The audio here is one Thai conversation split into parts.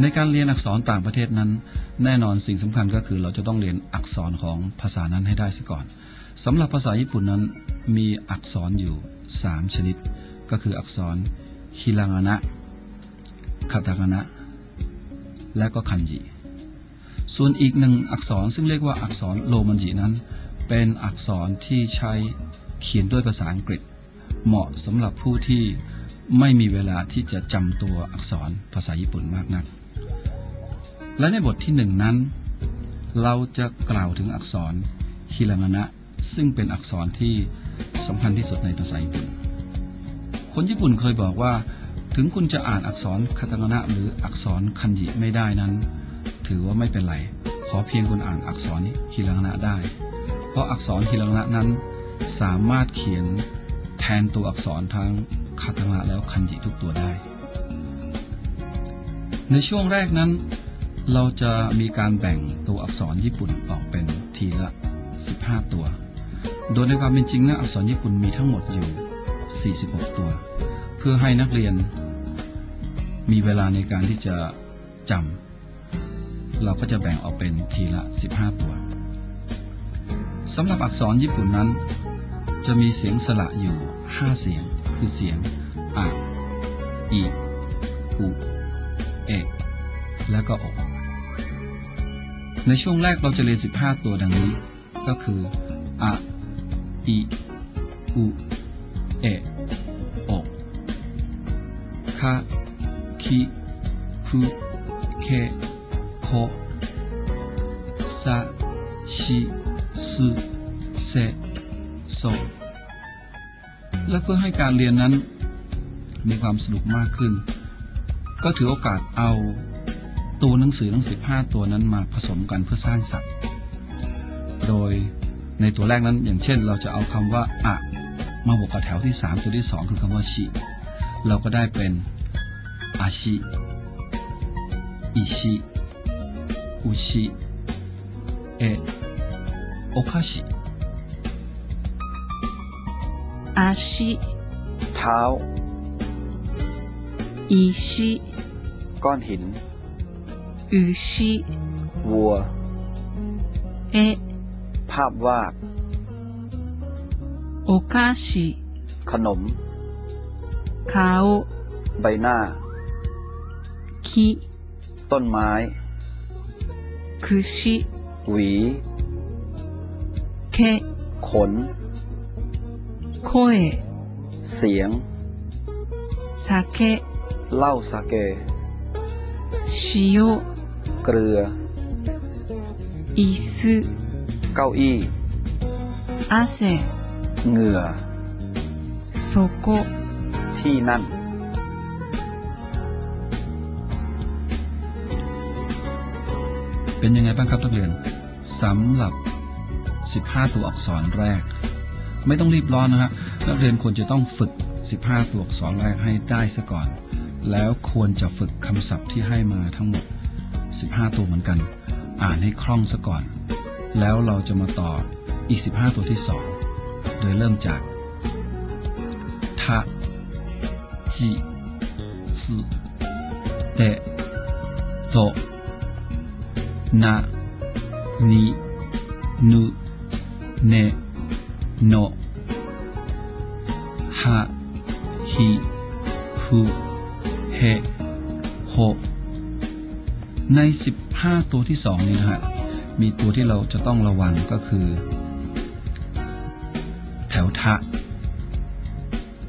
ในการเรียนอักษรต่างประเทศนั้น แน่นอนสิ่งสำคัญก็คือเราจะต้องเรียนอักษรของภาษานั้นให้ได้ซะก่อนสำหรับภาษาญี่ปุ่นนั้นมีอักษรอยู่ 3 ชนิด ก็คืออักษรฮิรังานะคาตากานะและก็คันจิ ส่วนอีกหนึ่งอักษรซึ่งเรียกว่าอักษรโรมันจินั้น เป็นอักษรที่ใช้เขียนด้วยภาษาอังกฤษ เหมาะสำหรับผู้ที่ไม่มีเวลาที่จะจำตัวอักษรภาษาญี่ปุ่นมากนัก และในบทที่หนึ่งนั้น เราจะกล่าวถึงอักษรฮิรังนะซึ่งเป็นอักษรที่สำคัญที่สุดในภาษาญี่ปุ่น คนญี่ปุ่นเคยบอกว่า ถึงคุณจะอ่านอักษรคาตานะหรืออักษรคันจิไม่ได้นั้น ถือว่าไม่เป็นไร ขอเพียงคุณอ่านอักษรฮิรังนะได้ เพราะอักษรฮิรังนะนั้นสามารถเขียนแทนตัวอักษรทั้งคาตานะแล้วคันจิทุกตัวได้ ในช่วงแรกนั้น เราจะมีการแบ่งตัวอักษรญี่ปุ่นออกเป็นทีละ 15 ตัว โดยในความเป็นจริงนะอักษรญี่ปุ่นมีทั้งหมดอยู่ 46 ตัว เพื่อให้นักเรียน มีเวลาในการที่จะจำเราก็จะแบ่งออกเป็นทีละ 15 ตัวสำหรับอักษรญี่ปุ่นนั้น จะมีเสียงสระอยู่ 5 เสียง คือเสียงอะอีอุ เอะและก็อกในช่วงแรกเราจะเรียน 15 ตัวดังนี้ ก็คืออะอีอุเอะอกคาคิคุเคโคซาชิสุเซโซและเพื่อให้การเรียนนั้นมีความสนุกมากขึ้น ก็ถือโอกาสเอาตัวหนังสือทั้ง 15 ตัวนั้นมาผสมกันเพื่อสร้างสรรค์โดยในตัวแรกนั้นอย่างเช่น เราจะเอาคำว่าอะมาบวกกับแถวที่ 3 ตัวที่ 2 คือคำว่าชิเราก็ได้เป็นอาชิอิชิอุชิเอะโอคาชิ足、เท้า อีชีก้อนหินอืชีวัว เอ ภาพวาดโอกาชิขนมคาโอใบหน้า คิต้นไม้คุชิหวี เค ขน โคเอเสียงซาเค หล้าสาเก 塩、 เกลือ 椅子、 เก้าอี้ 汗、 เหงื่อ そこ、 ที่นั่น เป็นยังไงบ้างครับนักเรียนสำหรับ 15 ตัวอักษรแรก ไม่ต้องรีบร้อนนะฮะนักเรียนควรจะต้องฝึก 15 ตัวอักษรแรกให้ได้ซะก่อน แล้วควรจะฝึกคำศัพท์ที่ให้มาทั้งหมด 15 ตัวเหมือนกัน อ่านให้คล่องซะก่อน แล้วเราจะมาต่ออีก 15 ตัวที่ 2 โดยเริ่มจากทะจิสเตะโตนานินุเนโนฮาฮิฟุ เฮโฮใน 15 ตัวที่สองนี้นะฮะ มีตัวที่เราจะต้องระวังก็คือ แถวทะ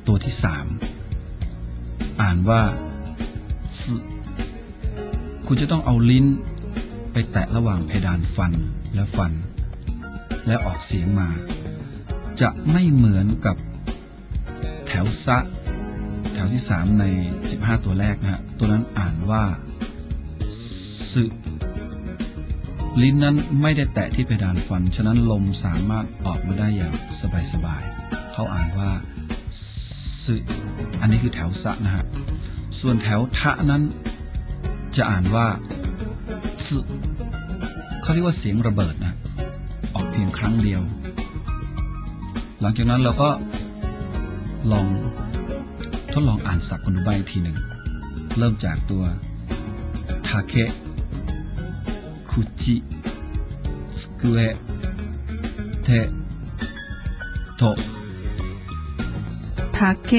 ตัวที่สามอ่านว่าสคุณจะต้องเอาลิ้นไปแตะระหว่างเพดานฟันและฟัน และออกเสียงมา จะไม่เหมือนกับแถวซะ แถวที่สามใน 15 ตัวแรกนะฮะ ตัวนั้นอ่านว่าสึลิ้นนั้นไม่ได้แตะที่เพดานฟัน ฉะนั้นลมสามารถออกมาได้อย่างสบายๆ เขาอ่านว่าสึอันนี้คือแถวสะนะฮะ ส่วนแถวทะนั้นจะอ่านว่าสึเขาเรียกว่าเสียงระเบิดนะ ออกเพียงครั้งเดียว หลังจากนั้นเราก็ลอง ทดลองอ่านศัพท์คนดูใบทีหนึ่ง เริ่มจากตัวทาเคคุจิสกุเอเทโตทาเค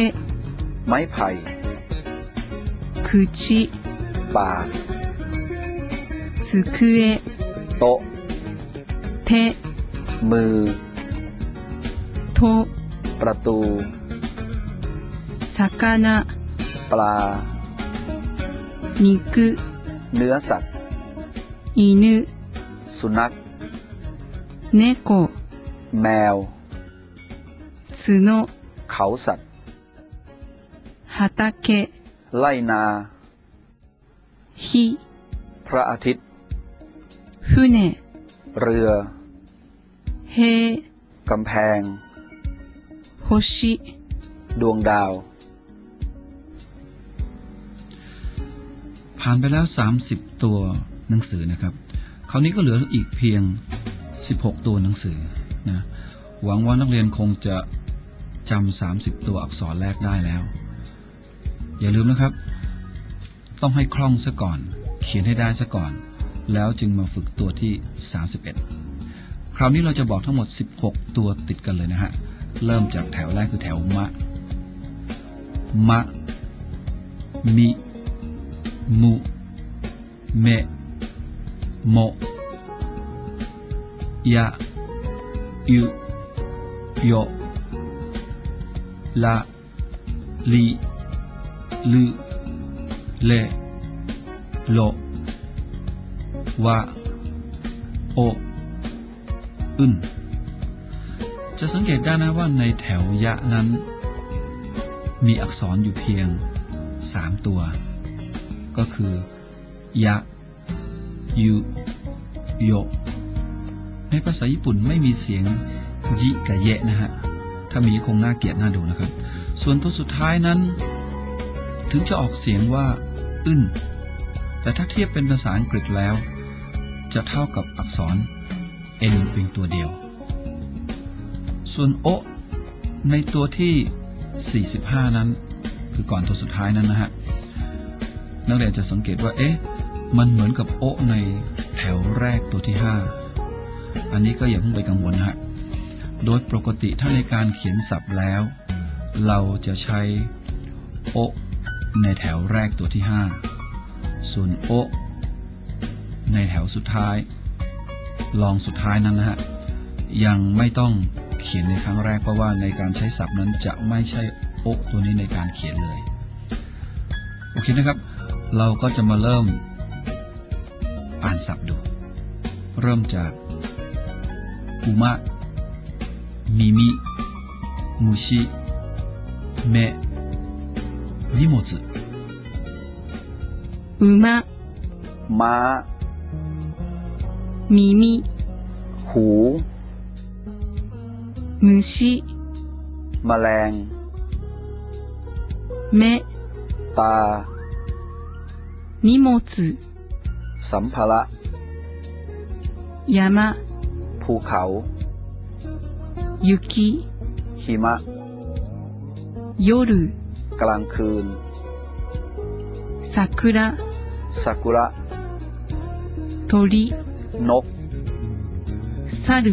ไม้ไผ่คุจิปากสกุเอโตเทมือโตประตู 魚、 ปลา 肉、 เนื้อสัตว์ 犬、 สุนัข 猫、 แมว 角、 เขาสัตว์ 畑、 ไล่นา 火、 พระอาทิตย์ 船、 เรือ 塀、 กำแพง 星、 ดวงดาว ผ่านไปแล้ว 30 ตัวหนังสือนะครับ คราวนี้ก็เหลืออีกเพียง 16 ตัวหนังสือนะ หวังว่านักเรียนคงจะจำ30 ตัวอักษรแรกได้แล้ว อย่าลืมนะครับ ต้องให้คล่องซะก่อน เขียนให้ได้ซะก่อน แล้วจึงมาฝึกตัวที่ 31 คราวนี้เราจะบอกทั้งหมด 16 ตัวติดกันเลยนะฮะ เริ่มจากแถวแรกคือแถวมะ มะ มิ มุ เมะโม ยะ ยุ โย ละ ลี ลื เล โล วะ โอ อึนจะสังเกตได้นะว่าในแถวยะนั้น มีอักษรอยู่เพียงสามตัว ก็คือยะยุโยในภาษาญี่ปุ่นไม่มีเสียงยิกับเยะนะฮะ ถ้ามีคงน่าเกลียดน่าดูนะครับ ส่วนตัวสุดท้ายนั้น ถึงจะออกเสียงว่าอึ้น แต่ถ้าเทียบเป็นภาษาอังกฤษแล้ว จะเท่ากับอักษร n เพียงตัวเดียว ส่วนโอในตัวที่ 45 นั้น คือก่อนตัวสุดท้ายนั้นนะฮะ นักเรียนจะสังเกตว่า เอ๊ะ มันเหมือนกับโอในแถวแรกตัวที่ 5 อันนี้ก็อย่าเพิ่งไปกังวลนะฮะ โดยปกติถ้าในการเขียนศัพท์แล้ว เราจะใช้โอในแถวแรกตัวที่ 5 ส่วนโอในแถวสุดท้าย ลองสุดท้ายนั้นนะฮะ ยังไม่ต้องเขียนในครั้งแรกเพราะว่าในการใช้ศัพท์นั้นจะไม่ใช่โอตัวนี้ในการเขียนเลย โอเคนะครับ เราก็จะมาเริ่ม อ่านศัพท์ดู เริ่มจากอุมะมิมิมุชิเมนิโมซึอุมะมามิมิหูมุชิแมลงเมตา 荷物、 สัมภาระ 山、 ภูเขา 雪、 หิมะ 夜、 กลางคืน 桜、 ซากุระ 鳥、 นก 猿、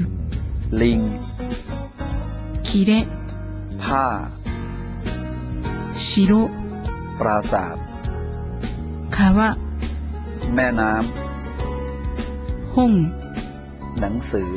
ลิง キレ、 ผ้า 城、 ปราสาท 川、แม่น้本、ำหนังสือ